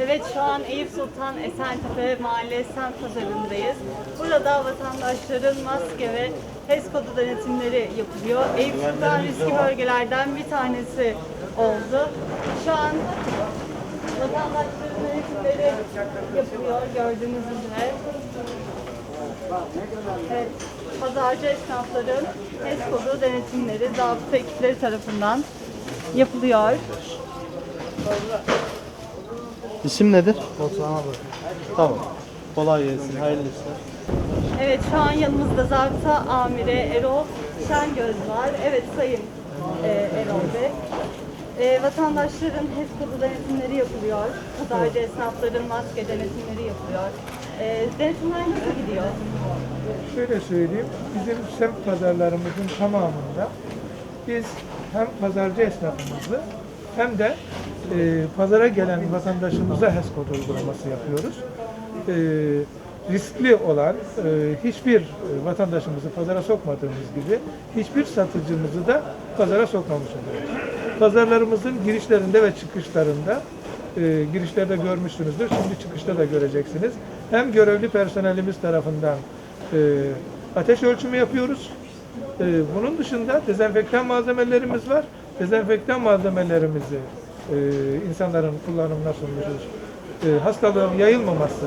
Evet şu an Eyüp Sultan Esentepe Mahalle Semt Pazarı'ndayız. Burada vatandaşların maske ve HES kodu denetimleri yapılıyor. Eyüp Sultan riskli bölgelerden bir tanesi oldu. Şu an vatandaşların denetimleri yapılıyor gördüğünüz üzere. Evet, pazarcı esnafların HES kodu denetimleri zabıta ekipleri tarafından yapılıyor. İsim nedir? Batuhan abi. Tamam. Kolay gelsin. Hayırlı işler. Evet şu an yanımızda zabıta amiri Erol Şengöz var. Evet sayın e, Erol Bey. E, vatandaşların HES kodu denetimleri yapılıyor. Pazarcı esnafların maske denetimleri yapılıyor. E, denetimler nasıl gidiyor? Şöyle söyleyeyim, bizim semt pazarlarımızın tamamında biz hem pazarcı esnafımızı hem de e, pazara gelen vatandaşımıza HES kod uygulaması yapıyoruz. E, riskli olan e, hiçbir vatandaşımızı pazara sokmadığımız gibi hiçbir satıcımızı da pazara sokmamış oluyoruz. Pazarlarımızın girişlerinde ve çıkışlarında e, girişlerde görmüşsünüzdür. Şimdi çıkışta da göreceksiniz. Hem görevli personelimiz tarafından e, ateş ölçümü yapıyoruz. E, bunun dışında dezenfektan malzemelerimiz var. Dezenfektan malzemelerimizi e, insanların kullanımına sunuyoruz. E, hastalığın yayılmaması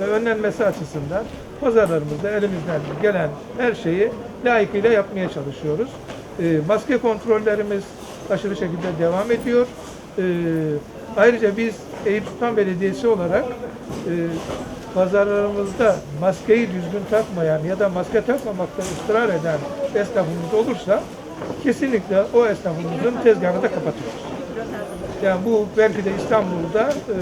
ve önlenmesi açısından pazarlarımızda elimizden gelen her şeyi layıkıyla yapmaya çalışıyoruz. E, maske kontrollerimiz aşırı şekilde devam ediyor. E, ayrıca biz Eyüp Sultan Belediyesi olarak e, pazarlarımızda maskeyi düzgün takmayan ya da maske takmamakta ısrar eden esnafımız olursa kesinlikle o esnafımızın tezgahını da kapatıyoruz. Yani bu belki de İstanbul'da e,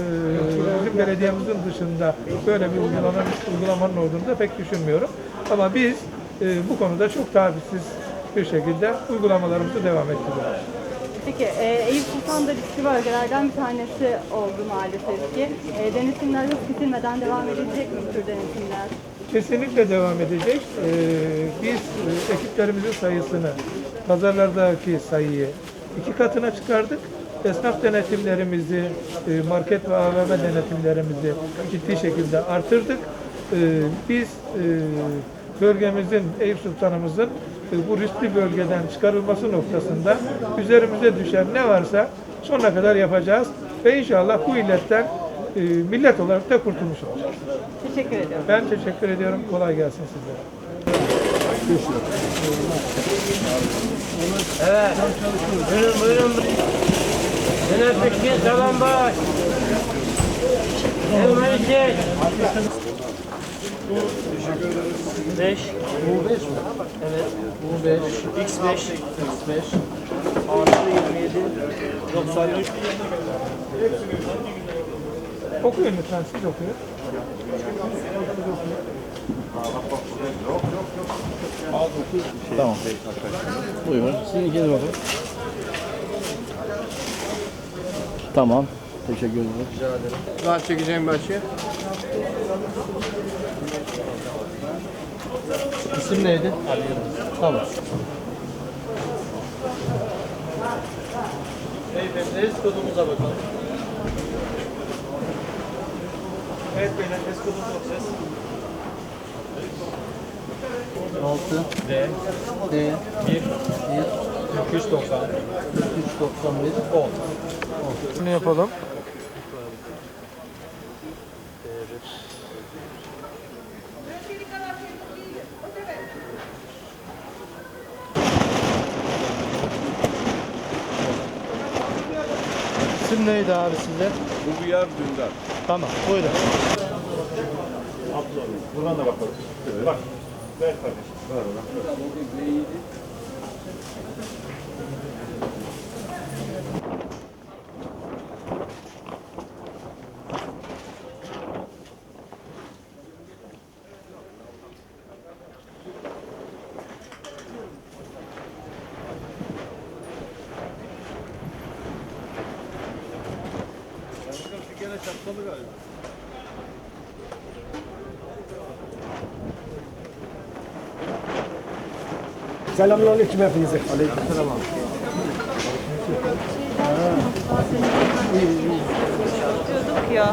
bizim belediyemizin dışında böyle bir uygulamanın, uygulamanın olduğunu da pek düşünmüyorum. Ama biz e, bu konuda çok tavizsiz bir şekilde uygulamalarımızı devam ettiriyoruz. Peki e, Eyüp Sultan da riskli bölgelerden bir tanesi oldu maalesef ki. E, denetimler hız bitirmeden devam edilecek mi bu tür denetimler? Kesinlikle devam edecek. Ee, biz e, ekiplerimizin sayısını, pazarlardaki sayıyı iki katına çıkardık. Esnaf denetimlerimizi, e, market ve AVM denetimlerimizi ciddi şekilde artırdık. Ee, Biz e, bölgemizin, Eyüp Sultan'ımızın e, bu riskli bölgeden çıkarılması noktasında üzerimize düşen ne varsa sonuna kadar yapacağız. Ve inşallah bu illetten e, millet olarak da kurtulmuş olacağız. Teşekkür ediyorum. Ben teşekkür ediyorum. Kolay gelsin sizlere. Evet. Buyurun buyurun. Yine peki salam baş. Elmayı çek. Beş. Bu beş mi? Evet. Bu beş. X beş. X beş. Artı yirmi yedi. Doksan üç. Okuyun lütfen siz okuyun. Tamam. Buyurun. Sizin ikiniz bakın. Tamam. Teşekkür ederim. Rahat çekeceğim başı. İsim neydi? Ali Tamam. Beyefendi, HES kodumuza bakalım. Evet beyler, kodumuza bakacağız. 6 D D 1 1 290 391 10 Bunu yapalım. İsim neydi abi sizde? Yer dündar. Tamam, buyurun. Buradan da bakalım. Bak. Ver kardeşim. Gene şapkalı galiba. Selamünaleyküm hepinize. Bahsedeyim. gerekiyor.